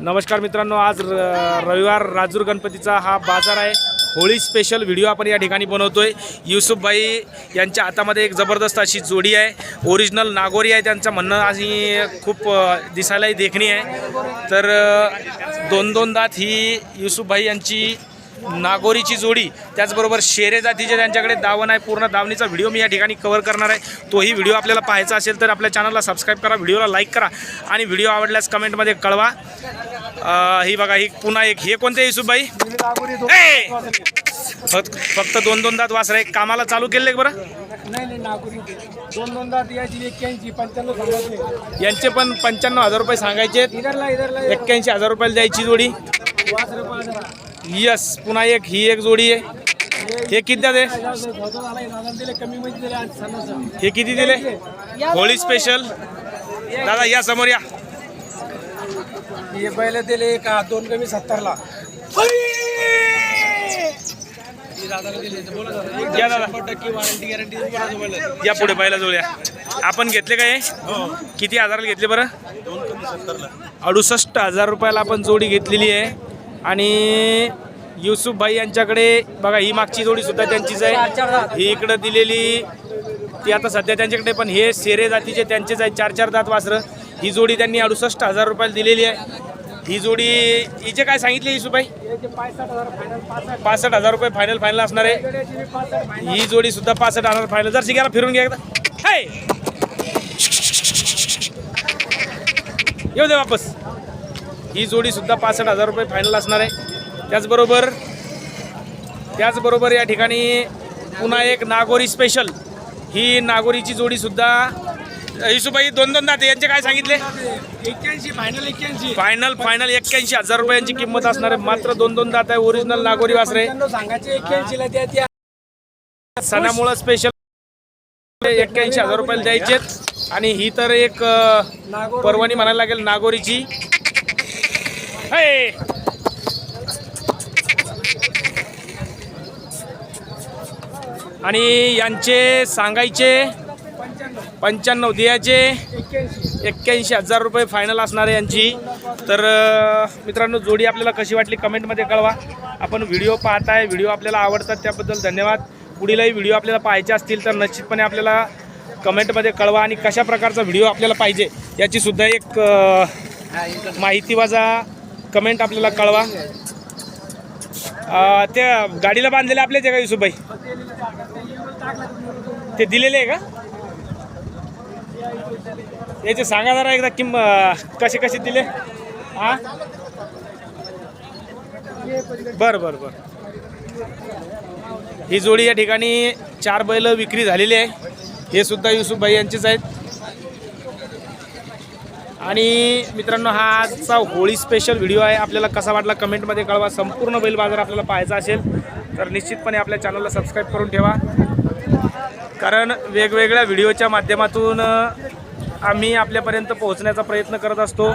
नमस्कार मित्रांनो आज र- रविवार राजूर गणपतीचा हा बाजार आहे. होळी स्पेशल व्हिडिओ आपण या ठिकाणी बनवतोय. युसुफभाई यांच्या हातामध्ये एक जबरदस्त अशी जोडी आहे. ओरिजिनल नागोरी आहे त्यांचं म्हणणं आणि खूप दिसायलाही देखणी आहे. तर दोन दोन दात ही युसुफभाई यांची नागोरीची जोडी. त्याचबरोबर शेरे जातीचे त्यांच्याकडे दावण आहे. पूर्ण दावणीचा व्हिडिओ मी या ठिकाणी कव्हर करणार आहे. तोही व्हिडिओ आपल्याला पाहायचा असेल तर आपल्या चॅनलला सबस्क्राईब करा व्हिडिओला लाईक करा आणि व्हिडिओ आवडल्यास कमेंटमध्ये कळवा. ही बघा ही पुन्हा एक हे कोणते युसुफबाई! फक्त फक्त दोन दोन दात वासर आहे कामाला चालू केले बरं? दोन दोन दात याची पंच्याण्णव पण पंच्याण्णव हजार रुपये सांगायचे एक्क्याऐंशी हजार रुपयाला द्यायची जोडी. यस पुन्हा एक ही एक जोडी आहे. हे किती द्या हे किती दिले? होळी स्पेशल दादा या समोर या. हे पहिले दिले का दोन कमी सत्तरला या दादा. या पुढे पहिला जोड्या आपण घेतले काय किती हजाराला घेतले बरं? अडुसष्ट हजार रुपयाला आपण जोडी घेतलेली आहे. आणि युसुफ भाई यांच्याकडे बघा ही मागची जोडी सुद्धा त्यांचीच आहे. ही इकडं दिलेली ती आता सध्या त्यांच्याकडे पण हे सेरे जातीचे त्यांचेच आहे चार चार दात वासरं. ही जोडी त्यांनी अडुसष्ट हजार रुपयाला दिलेली आहे. ही जोडी हिचे काय सांगितले युसुफ भाई? याचे पासष्ट हजार रुपये फायनल फायनल असणार आहे. ही जोडी सुद्धा पासष्ट हजार फायनल जर शिकायला फिरून घ्या एकदा. हे! येऊ दे वापस. ही जोडी सुद्धा पासष्ट हजार रुपये फायनल असणार आहे. त्याचबरोबर त्याचबरोबर या ठिकाणी पुन्हा एक नागोरी स्पेशल ही नागोरीची जोडी सुद्धा हिशोबाई दोन दोन दाते यांचे काय सांगितले? एक्क्याऐंशी फायनल एक्क्याऐंशी. फायनल फायनल एक्क्याऐंशी हजार रुपयांची किंमत असणार आहे. मात्र दोन दोन दात आहे ओरिजिनल नागोरी वासरे. सांगायचे सणामुळं स्पेशल एक्क्याऐंशी हजार रुपयाला द्यायचेत. आणि ही तर एक परवानी म्हणायला लागेल नागोरीची! आणि यांचे सांगायचे पंच्याण्णव दियाचे एक्क्याऐंशी हजार रुपये फायनल असणार आहे यांची. तर मित्रांनो जोडी आपल्याला कशी वाटली कमेंटमध्ये कळवा. आपण व्हिडिओ पाहताय व्हिडिओ आपल्याला आवडतात त्याबद्दल धन्यवाद. पुढीलही व्हिडिओ आपल्याला पाहायचे असतील तर निश्चितपणे आपल्याला कमेंटमध्ये कळवा आणि कशा प्रकारचा व्हिडिओ आपल्याला पाहिजे याचीसुद्धा एक माहिती वाजा. कमेंट आपल्याला कळवा. त्या गाडीला बांधलेले आपल्याच आहे का युसुफभाई ते दिलेले आहे का? याचे सांगा जरा एकदा किंम कसे कसे दिले? हा? बरं बरं बरं. ही जोडी या ठिकाणी चार बैल विक्री झालेली आहे. हे सुद्धा युसुफभाई यांचेच आहेत. आणि मित्रांनो हा आजचा होळी स्पेशल व्हिडिओ आहे. आपल्याला कसा वाटला कमेंटमध्ये कळवा. संपूर्ण बैल बाजार आपल्याला पाहायचा असेल तर निश्चितपणे आपल्या चॅनलला सबस्क्राईब करून ठेवा. कारण वेगवेगळ्या व्हिडिओच्या माध्यमातून आम्ही आपल्यापर्यंत पोहोचण्याचा प्रयत्न करत असतो.